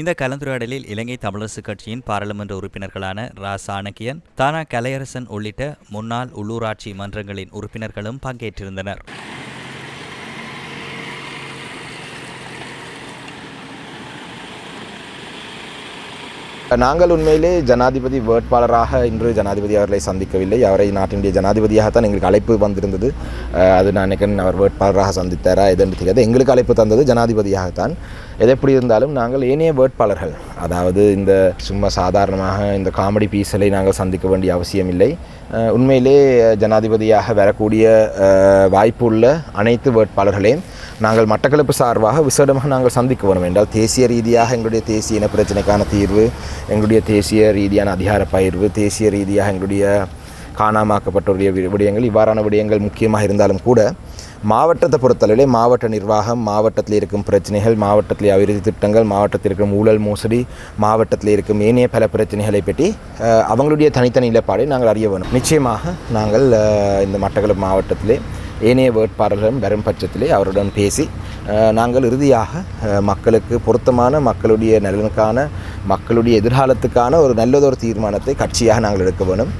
இந்த கலந்துரையாடலில் இலங்கை தமிழரசு கட்சியின் பாராளுமன்ற உறுப்பினர்களான ரா. சாணக்கியன் தானா கலையரசன் உள்ளிட்ட முன்னாள் உள்ளூராட்சி மன்றங்களின் உறுப்பினர்களும் பங்கேற்றிருந்தனர். நாங்கள் உண்மையிலே ஜனாதிபதி வேட்பாளராக இன்று ஜனாதிபதி அவர்களை சந்திக்கவில்லை. அவரை நாட்டினுடைய ஜனாதிபதியாகத்தான் எங்களுக்கு அழைப்பு வந்திருந்தது. அது நான் நினைக்கிறேன் அவர் வேட்பாளராக சந்தித்தாரா எதுன்னு தெரியாது. எங்களுக்கு அழைப்பு தந்தது ஜனாதிபதியாகத்தான். எது எப்படி இருந்தாலும் நாங்கள் ஏனைய வேட்பாளர்கள் அதாவது இந்த சும்மா சாதாரணமாக இந்த காமெடி பீஸலை நாங்கள் சந்திக்க வேண்டிய அவசியமில்லை. இல்லை உண்மையிலே ஜனாதிபதியாக வரக்கூடிய வாய்ப்பு வாய்ப்புள்ள அனைத்து வேட்பாளர்களையும் நாங்கள் மட்டக்களப்பு சார்பாக விசேடமாக நாங்கள் சந்திக்க வரும். என்றால் தேசிய ரீதியாக எங்களுடைய தேசிய இன பிரச்சனைக்கான தீர்வு எங்களுடைய தேசிய ரீதியான அதிகார பயிர்வு தேசிய ரீதியாக எங்களுடைய காணாமாக்கப்பட்டுடைய விடயங்கள் இவ்வாறான விடயங்கள் முக்கியமாக இருந்தாலும் கூட மாவட்டத்தை பொறுத்தளவிலே மாவட்ட நிர்வாகம் மாவட்டத்தில் இருக்கும் பிரச்சனைகள் மாவட்டத்தில் அபிவிருத்தி திட்டங்கள் மாவட்டத்தில் இருக்கும் ஊழல் மோசடி மாவட்டத்தில் இருக்கும் ஏனைய பல பிரச்சனைகளை பற்றி அவங்களுடைய தனித்தனி நிலைப்பாடை நாங்கள் அறிய வேணும் நிச்சயமாக நாங்கள் இந்த மட்டக்களப்பு மாவட்டத்திலே ஏனைய வேட்பாளர்களும் வரும் பட்சத்திலே அவருடன் பேசி நாங்கள் இறுதியாக மக்களுக்கு பொருத்தமான மக்களுடைய நலனுக்கான மக்களுடைய எதிர்காலத்துக்கான ஒரு நல்லதொரு தீர்மானத்தை கட்சியாக நாங்கள் எடுக்க வேணும்